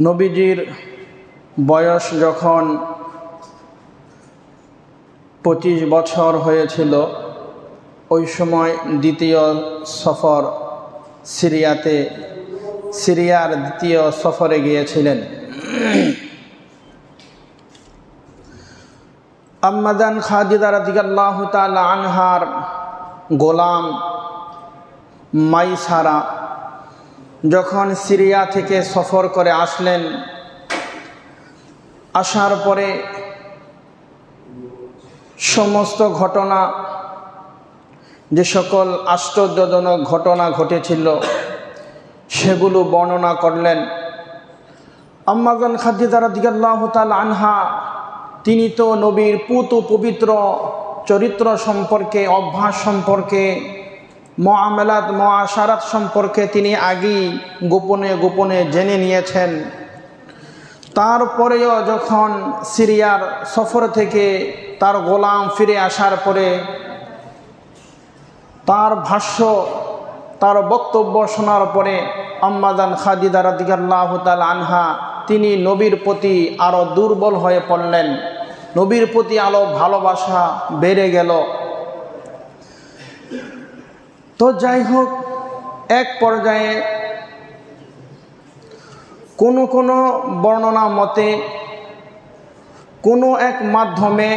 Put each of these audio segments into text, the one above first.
নবীজির বয়স যখন পঁচিশ বছর হয়েছিল, ওই সময় দ্বিতীয় সফর সিরিয়াতে, সিরিয়ার দ্বিতীয় সফরে গিয়েছিলেন। আম্মাদান খাদিদা রাদিগাল্লাহ তাআলা আনহার গোলাম মাইসারা যখন সিরিয়া থেকে সফর করে আসলেন, আসার পরে সমস্ত ঘটনা, যে সকল আশ্চর্যজনক ঘটনা ঘটেছিল, সেগুলো বর্ণনা করলেন। আম্মাজান খাদিদারা দিগাল্লাহ তাল আনহা, তিনি তো নবীর পুত পবিত্র চরিত্র সম্পর্কে, অভ্যাস সম্পর্কে মহামেলাত মহাসারাত সম্পর্কে তিনি আগেই গোপনে গোপনে জেনে নিয়েছেন। তারপরেও যখন সিরিয়ার সফর থেকে তার গোলাম ফিরে আসার পরে তার ভাষ্য, তার বক্তব্য শোনার পরে আম্মাদান খাদিদা রাদিগাল্লাহ তাল আনহা তিনি নবীর প্রতি আরও দুর্বল হয়ে পড়লেন। নবীর প্রতি আলো ভালোবাসা বেড়ে গেল। তো যাই হোক, এক পর্যায়ে কোনো কোনো বর্ণনা মতে কোনো এক মাধ্যমে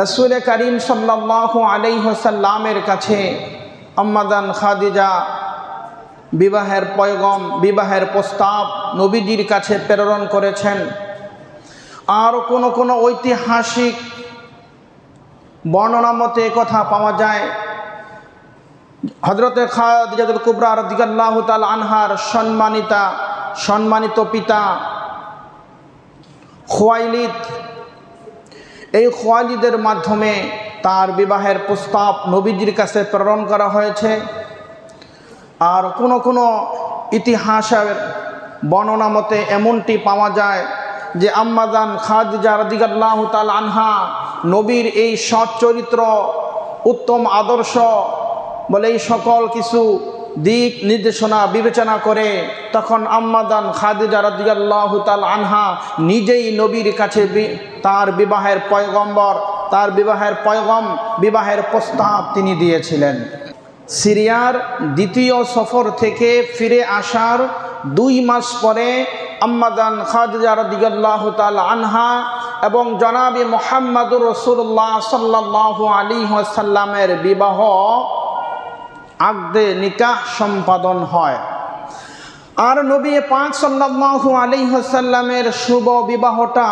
রসুল করিম সাল্লাহ আলাইহসাল্লামের কাছে আম্মাদান খাদিজা বিবাহের পয়গম, বিবাহের প্রস্তাব নবীজির কাছে প্রেরণ করেছেন। আর কোনো কোনো ঐতিহাসিক বর্ণনা মতে কথা পাওয়া যায় হজরতে খাদিজাতুল কুবরা রদিকাল্লাহ তাল আনহার সম্মানিতা, সম্মানিত পিতা খোয়াইলিদ। এই খোয়ালিদের মাধ্যমে তার বিবাহের প্রস্তাব নবীজির কাছে প্রেরণ করা হয়েছে। আর কোনো কোনো ইতিহাসের বর্ণনা মতে এমনটি পাওয়া যায় যে আম্মাজান খাদিজা রদিগাল্লাহ তাল আনহা নবীর এই সৎ চরিত্র উত্তম আদর্শ বলে, এই সকল কিছু দিক নির্দেশনা, বিবেচনা করে তখন আম্মাদান খাদিজা রাদিয়াল্লাহ তাল আনহা নিজেই নবীর কাছে তার বিবাহের পয়গম্বর, তার বিবাহের পয়গম, বিবাহের প্রস্তাব তিনি দিয়েছিলেন। সিরিয়ার দ্বিতীয় সফর থেকে ফিরে আসার দুই মাস পরে আম্মাদান খাদিজা রাদিয়াল্লাহ তাল আনহা এবং জনাবি মোহাম্মদুর রসুল্লাহ সাল্লাহ আলী সাল্লামের বিবাহ আগদে নিকাহ সম্পাদন হয়। আর নবী পাক সাল্লাহু আলী হাসাল্লামের শুভ বিবাহটা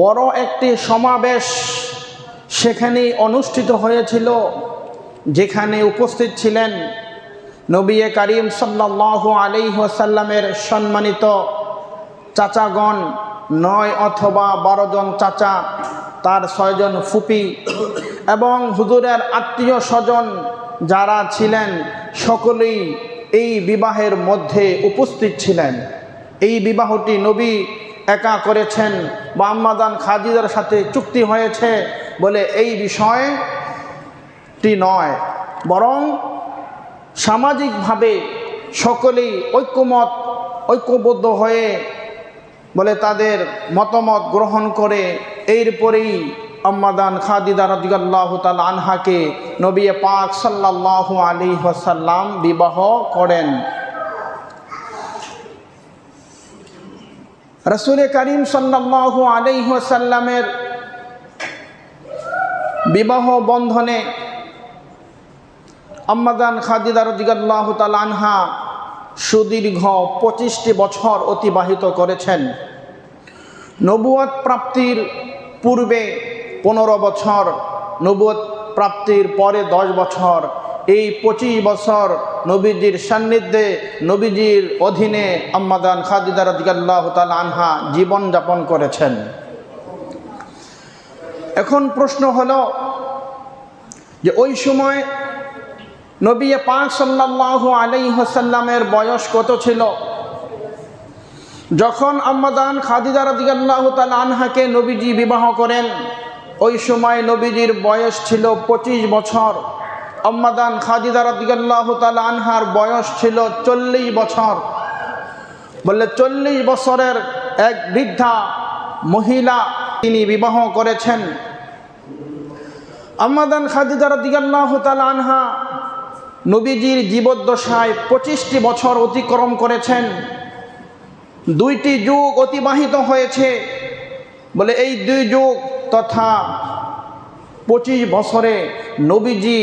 বড় একটি সমাবেশ সেখানে অনুষ্ঠিত হয়েছিল, যেখানে উপস্থিত ছিলেন নবী করিম সাল্লাহু আলী হাসাল্লামের সম্মানিত চাচাগণ, নয় অথবা বারো জন চাচা, তার ছয়জন ফুপি এবং হুজুরের আত্মীয় স্বজন যারা ছিলেন, সকলেই এই বিবাহের মধ্যে উপস্থিত ছিলেন। এই বিবাহটি নবী একা করেছেন বা আম্মাদান সাথে চুক্তি হয়েছে বলে এই বিষয়টি নয়। বরং সামাজিকভাবে সকলেই ঐক্যমত, ঐক্যবদ্ধ হয়ে বলে তাদের মতামত গ্রহণ করে, এরপরেই আম্মাদান খাদিদা রাদিগাল্লাহ তাল আনহাকে নবী পাক সাল্লাহ আলী ওসাল্লাম বিবাহ করেন। রসুল করিম সাল্লাহ আলী ওসাল্লামের বিবাহ বন্ধনে আম্মাদান খাদিদা রাদিগাল্লাহ তাল আনহা সুদীর্ঘ পঁচিশটি বছর অতিবাহিত করেছেন। নবুয়ত প্রাপ্তির পূর্বে পনেরো বছর নবুয়ত প্রাপ্তির পরে দশ বছর। এই পঁচিশ বছর নবীজির সান্নিধ্যে নবীজির অধীনে আম্মাদান খাদিদা রাদিগাল্লাহ তাল আনহা জীবনযাপন করেছেন। এখন প্রশ্ন হলো যে ওই সময় নবী পাক সাল্লাহ আলাই হাসাল্লামের বয়স কত ছিল? যখন আম্মাদান খাদিদা রাদিগাল্লাহ তাল আনহাকে নবীজি বিবাহ করেন ওই সময় নবীজির বয়স ছিল পঁচিশ বছর। আম্মাদান খাদিদা রাদিগাল্লাহ তাল আনহার বয়স ছিল চল্লিশ বছর। বললে, চল্লিশ বছরের এক বৃদ্ধা মহিলা তিনি বিবাহ করেছেন। আম্মাদান খাদিজা রাদিয়াল্লাহু তাআলা আনহা নবীজির জীবদ্দশায় পঁচিশটি বছর অতিক্রম করেছেন। দুইটি যুগ অতিবাহিত হয়েছে। বলে, এই দুই যুগ তথা পঁচিশ বছরে নবীজি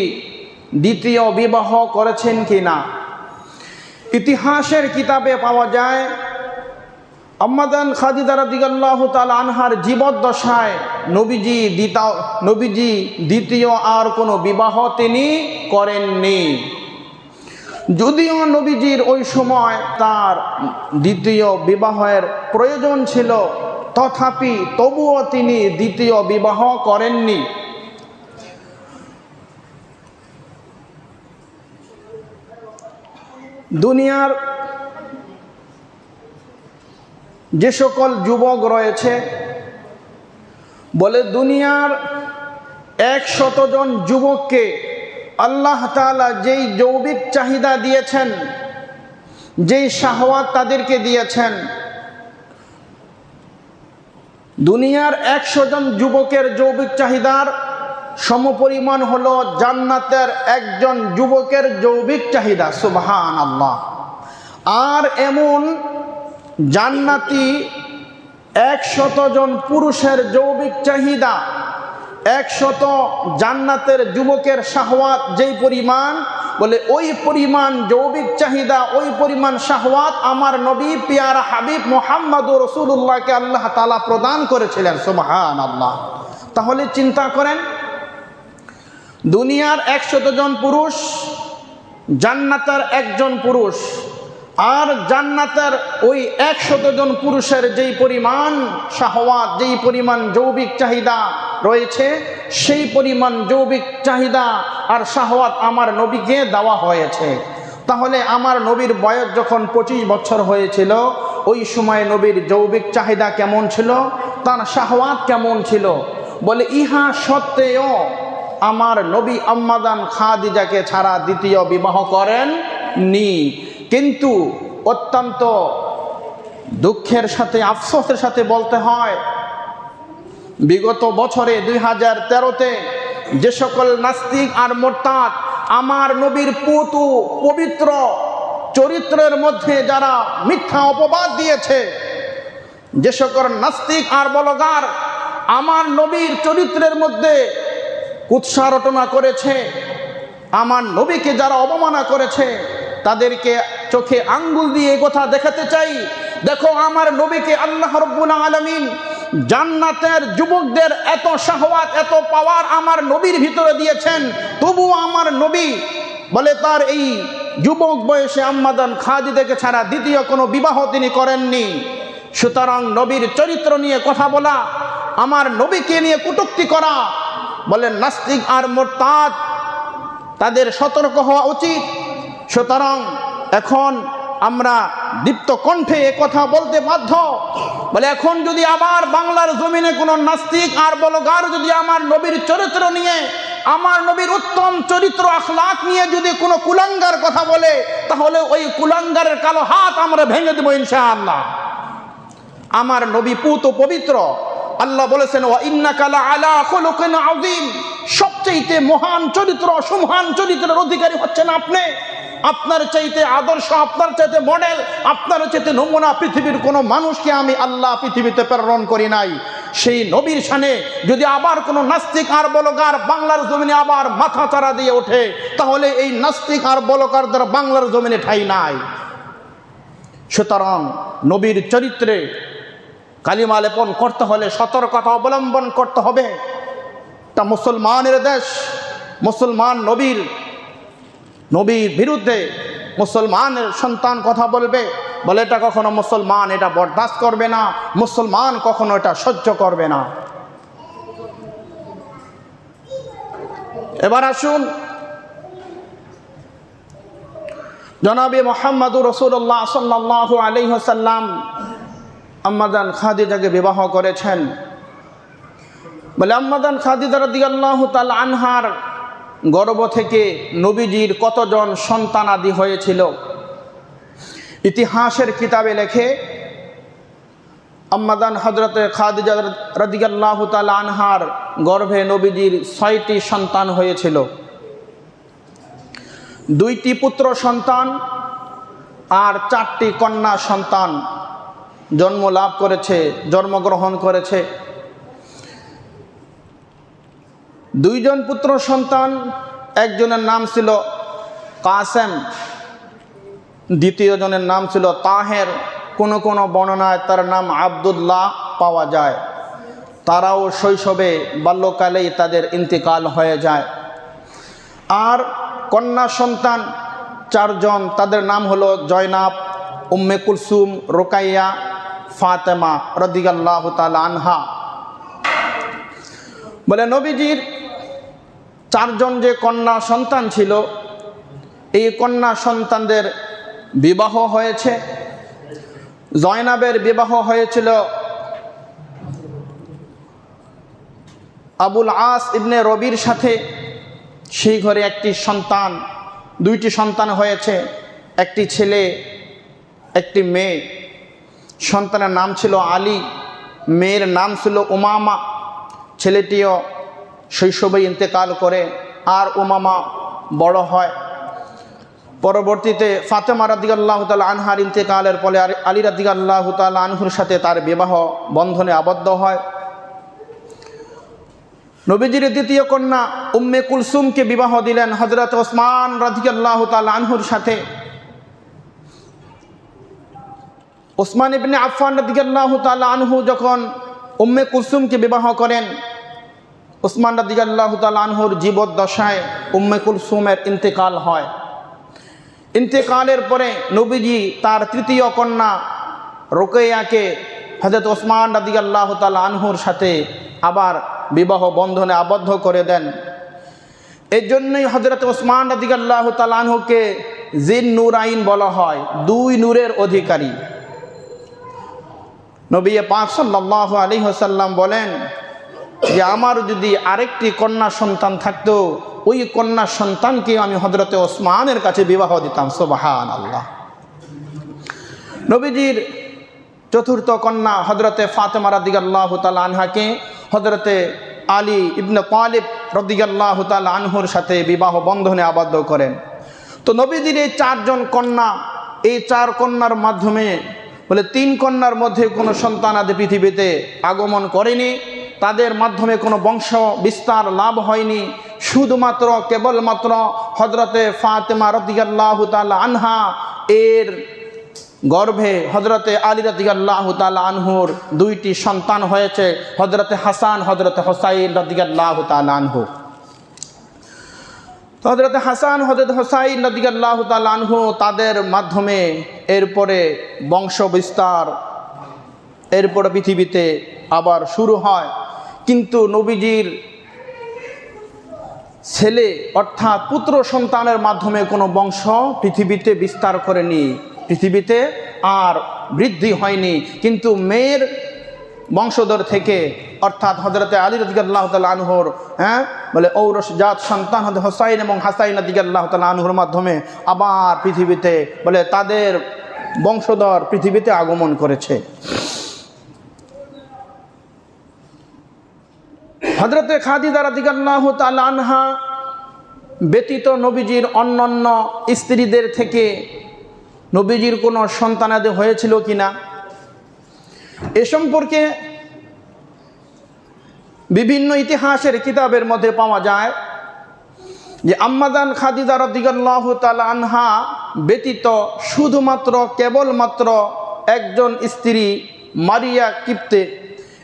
দ্বিতীয় বিবাহ করেছেন কি না ইতিহাসের কিতাবে পাওয়া যায়, আম্মাদান খাদিদা রাদিয়াল্লাহু তাআলা আনহার জীবদ্দশায় নবীজি দ্বিতীয় নবীজি দ্বিতীয় আর কোনো বিবাহ তিনি করেননি। যদিও নবীজির ওই সময় তার দ্বিতীয় বিবাহের প্রয়োজন ছিল তথাপি তবুও তিনি দ্বিতীয় বিবাহ করেননি। দুনিয়ার যে সকল যুবক রয়েছে, বলে দুনিয়ার এক শতজন যুবককে আল্লাহ তাআলা যেই যৌবিক চাহিদা দিয়েছেন, যেই শাহওয়াত তাদেরকে দিয়েছেন দুনিয়ার একশো জন যুবকের যৌবিক চাহিদার সমপরিমাণ হলো জান্নাতের একজন যুবকের যৌবিক চাহিদা সুবহান আল্লাহ আর এমন জান্নাতি একশত জন পুরুষের যৌবিক চাহিদা, একশত জান্নাতের যুবকের সাহওয়াত যেই পরিমাণ বলে, ওই পরিমাণ যৌবিক চাহিদা, ওই পরিমাণ শাহওয়াত আমার নবী, পিয়ারা হাবিব মোহাম্মদ রসুল্লাহকে আল্লাহ তালা প্রদান করেছিলেন। সুমাহান আল্লাহ তাহলে চিন্তা করেন, দুনিয়ার একশত জন পুরুষ, জান্নাতার একজন পুরুষ আর জান্নাতের ওই একশত জন পুরুষের যেই পরিমাণ শাহওয়াত, যেই পরিমাণ যৌবিক চাহিদা রয়েছে, সেই পরিমাণ যৌবিক চাহিদা আর শাহওয়াত আমার নবীকে দেওয়া হয়েছে। তাহলে আমার নবীর বয়স যখন পঁচিশ বছর হয়েছিল, ওই সময় নবীর যৌবিক চাহিদা কেমন ছিল? তার শাহওয়াত কেমন ছিল? বলে, ইহা সত্ত্বেও আমার নবী আম্মাদান খাদিজাকে ছাড়া দ্বিতীয় বিবাহ করেন নি কিন্তু অত্যন্ত দুঃখের সাথে, আফসোসের সাথে বলতে হয়, বিগত বছরে দুই হাজার তেরোতে যে সকল নাস্তিক আর মোরতাদ, আমার নবীর পুতু পবিত্র চরিত্রের মধ্যে যারা মিথ্যা অপবাদ দিয়েছে, যে সকল নাস্তিক আর বলগার আমার নবীর চরিত্রের মধ্যে উৎসারটনা করেছে, আমার নবীকে যারা অবমাননা করেছে, তাদেরকে চোখে আঙ্গুল দিয়ে কথা দেখাতে চাই। দেখো আমার নবীকে আল্লাহ রব্বুল আলমিন জান্নাতের যুবকদের এত শাহওয়াত, এত পাওয়ার আমার নবীর ভিতরে দিয়েছেন। তবুও আমার নবী বলে তার এই যুবক বয়সে আম্মাদান খাদিদেকে ছাড়া দ্বিতীয় কোনো বিবাহ তিনি করেননি। সুতরাং নবীর চরিত্র নিয়ে কথা বলা, আমার নবীকে নিয়ে কটুক্তি করা, বলে নাস্তিক আর মোরতাদ তাদের সতর্ক হওয়া উচিত। সুতরাং এখন আমরা দীপ্ত কণ্ঠে কথা বলতে বাধ্য। বলে এখন যদি আবার বাংলার জমিনে কোনো নাস্তিক আর বলগার যদি আমার নবীর চরিত্র নিয়ে, আমার নবীর উত্তম চরিত্র আখলাক নিয়ে যদি কোনো কুলাঙ্গার কথা বলে, তাহলে ওই কুলাঙ্গারের কালো হাত আমরা ভেঙে দেবো ইনশাআল্লাহ। আমার নবী পুত পবিত্র, আল্লাহ বলেছেন ও ইন্নাকালা আলা খুলুকিন আযীম। সবচেয়ে মহান চরিত্র সুমহান চরিত্রের অধিকারী হচ্ছেন আপনি। আপনার চাইতে আদর্শ, আপনার চাইতে মডেল আপনার চাইতে নমুনা পৃথিবীর কোনো মানুষকে আমি আল্লাহ পৃথিবীতে প্রেরণ করি নাই। সেই নবীর সানে যদি আবার কোনো নাস্তিক আর বলকার বাংলার জমিনে আবার মাথা চারা দিয়ে ওঠে, তাহলে এই নাস্তিক আর বলকারদের বাংলার জমিনে ঠাই নাই। সুতরাং নবীর চরিত্রে কালিমা লেপন করতে হলে সতর্কতা অবলম্বন করতে হবে। তা মুসলমানের দেশ, মুসলমান নবীর নবীর বিরুদ্ধে মুসলমানের সন্তান কথা বলবে, বলে এটা কখনো মুসলমান এটা বরদাস্ত করবে না, মুসলমান কখনো এটা সহ্য করবে না। এবার আসুন, জনাবি মোহাম্মদুর রসুল্লাহ সাল্লাহ আলহ্লাম আম্মাদান খাদিজাকে বিবাহ করেছেন। বলে আম্মাদান খাদিজা রাদিয়াল্লাহু তাআলা আনহার গর্ব থেকে নবীজির কতজন সন্তান আদি হয়েছিল। ইতিহাসের কিতাবে লেখে, আম্মাদান হজরত খাদিজা রাদিগাল্লাহ তাল আনহার গর্ভে নবীজির ছয়টি সন্তান হয়েছিল। দুইটি পুত্র সন্তান আর চারটি কন্যা সন্তান জন্ম লাভ করেছে, জন্মগ্রহণ করেছে। দুইজন পুত্র সন্তান, একজনের নাম ছিল কাসেম দ্বিতীয় জনের নাম ছিল তাহের। কোনো কোনো বর্ণনায় তার নাম আবদুল্লাহ পাওয়া যায়। তারাও শৈশবে বাল্যকালেই তাদের ইন্তেকাল হয়ে যায়। আর কন্যা সন্তান চারজন, তাদের নাম হলো জয়নাব, উম্মে কুলসুম, রোকাইয়া, ফাতেমা রদিগাল্লাহ তাল আনহা। বলে, নবীজির চারজন যে কন্যা সন্তান ছিল, এই কন্যা সন্তানদের বিবাহ হয়েছে। জয়নাবের বিবাহ হয়েছিল আবুল আস ইবনে রবির সাথে। সেই ঘরে একটি সন্তান, দুইটি সন্তান হয়েছে, একটি ছেলে, একটি মেয়ে। সন্তানের নাম ছিল আলী, মেয়ের নাম ছিল উমামা। ছেলেটিও শৈশবে ইন্তেকাল করে আর উমামা বড় হয়। পরবর্তীতে ফাতেমা রাদিগাল্লাহ তাল আনহার ইন্তেকালের পরে আলী রাদিগাল্লাহ তাল আনহুর সাথে তার বিবাহ বন্ধনে আবদ্ধ হয়। নবীজির দ্বিতীয় কন্যা উম্মে কুলসুমকে বিবাহ দিলেন হজরত ওসমান রাদিগাল্লাহ তাল আনহুর সাথে। ওসমান ইবনে আফান রাদিগাল্লাহ তাল আনহু যখন উম্মে কুলসুমকে বিবাহ করেন ওসমান রাদিগাল্লাহ তাল আনহুর জীবদ্দশায় উম্মে কুলসুমের ইন্তেকাল হয়। ইন্তেকালের পরে নবীজি তার তৃতীয় কন্যা রোকেয়াকে হজরত ওসমান রাদি আল্লাহ তাল আনহুর সাথে আবার বিবাহ বন্ধনে আবদ্ধ করে দেন। এর জন্যই হজরত ওসমান রাদি আল্লাহ তাল আনহুকে জিন নূর আইন বলা হয়, দুই নূরের অধিকারী। নবী পাক সাল্লাহ আলী হাসাল্লাম বলেন যে আমার যদি আরেকটি কন্যা সন্তান থাকতো, ওই কন্যা সন্তানকে আমি হজরতে ওসমানের কাছে বিবাহ দিতাম সোবাহান আল্লাহ নবীজির চতুর্থ কন্যা হজরতে ফাতেমা রাদিগাল্লাহ তাল আনহাকে হজরতে আলী ইবনে তালিব রদিগাল্লাহ তাল আনহুর সাথে বিবাহ বন্ধনে আবদ্ধ করেন। তো নবীজির এই চারজন কন্যা, এই চার কন্যার মাধ্যমে বলে তিন কন্যার মধ্যে কোনো সন্তান আদি পৃথিবীতে আগমন করেনি। তাদের মাধ্যমে কোনো বংশ বিস্তার লাভ হয়নি। শুধুমাত্র, কেবলমাত্র হজরতে ফাতেমা রদিগাল্লাহ তাল আনহা, এর গর্ভে হজরতে আলী রদিগাল্লাহ তাল আনহুর দুইটি সন্তান হয়েছে হজরতে হাসান হজরতে হোসাইন রদিগাল্লাহ তাল আনহু। হজরত হাসান হজরত হোসাইন নদিগাল্লাহ তাল আনহু তাদের মাধ্যমে এরপরে বংশ বিস্তার, এরপরে পৃথিবীতে আবার শুরু হয়। কিন্তু নবীজির ছেলে অর্থাৎ পুত্র সন্তানের মাধ্যমে কোনো বংশ পৃথিবীতে বিস্তার করেনি। পৃথিবীতে আর বৃদ্ধি হয়নি। কিন্তু মেয়ের বংশধর থেকে, অর্থাৎ হজরতে আলী রদিগাল্লাহ তাল আনহর হ্যাঁ? বলে ঔরস জাত সন্তান হোসাইন এবং হাসাইন রদিগাল্লাহ তাল আনহুর মাধ্যমে আবার পৃথিবীতে, বলে তাদের বংশধর পৃথিবীতে আগমন করেছে। হজরতে খাদিদা রাদিগাল্লাহ তাল আনহা ব্যতীত নবীজির অন্যান্য স্ত্রীদের থেকে নবীজির কোনো সন্তানাদি হয়েছিল কিনা? এ সম্পর্কে বিভিন্ন ইতিহাসের কিতাবের মধ্যে পাওয়া যায় যে আম্মাদান খাদিদা রদিগাল্লাহ তাল আনহা ব্যতীত শুধুমাত্র কেবলমাত্র একজন স্ত্রী মারিয়া কিপ্তে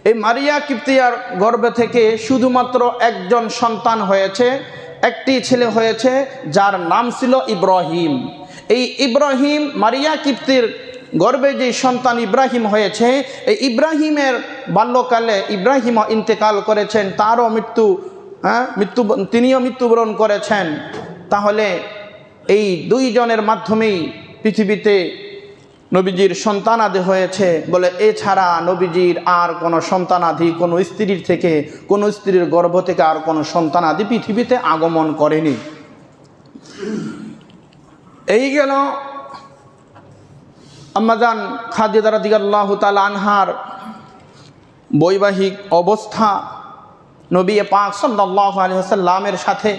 এই মারিয়া কিপ্তিয়ার গর্ভ থেকে শুধুমাত্র একজন সন্তান হয়েছে, একটি ছেলে হয়েছে যার নাম ছিল ইব্রাহিম। এই ইব্রাহিম, মারিয়া কিপ্তির গর্বে যে সন্তান ইব্রাহিম হয়েছে, এই ইব্রাহিমের বাল্যকালে ইব্রাহিম ইন্তেকাল করেছেন, তারও মৃত্যু হ্যাঁ মৃত্যু, তিনিও মৃত্যুবরণ করেছেন। তাহলে এই দুইজনের মাধ্যমেই পৃথিবীতে নবীজির সন্তানাদি হয়েছে বলে, এছাড়া নবীজির আর কোনো সন্তানাদি, কোনো স্ত্রীর থেকে, কোনো স্ত্রীর গর্ভ থেকে আর কোনো সন্তানাদি পৃথিবীতে আগমন করেনি। এই গেল আম্মাজান খাদিদা রাদিয়াল্লাহ তাল আনহার বৈবাহিক অবস্থা নবী পাক সাল্লাহ আলহামের সাথে।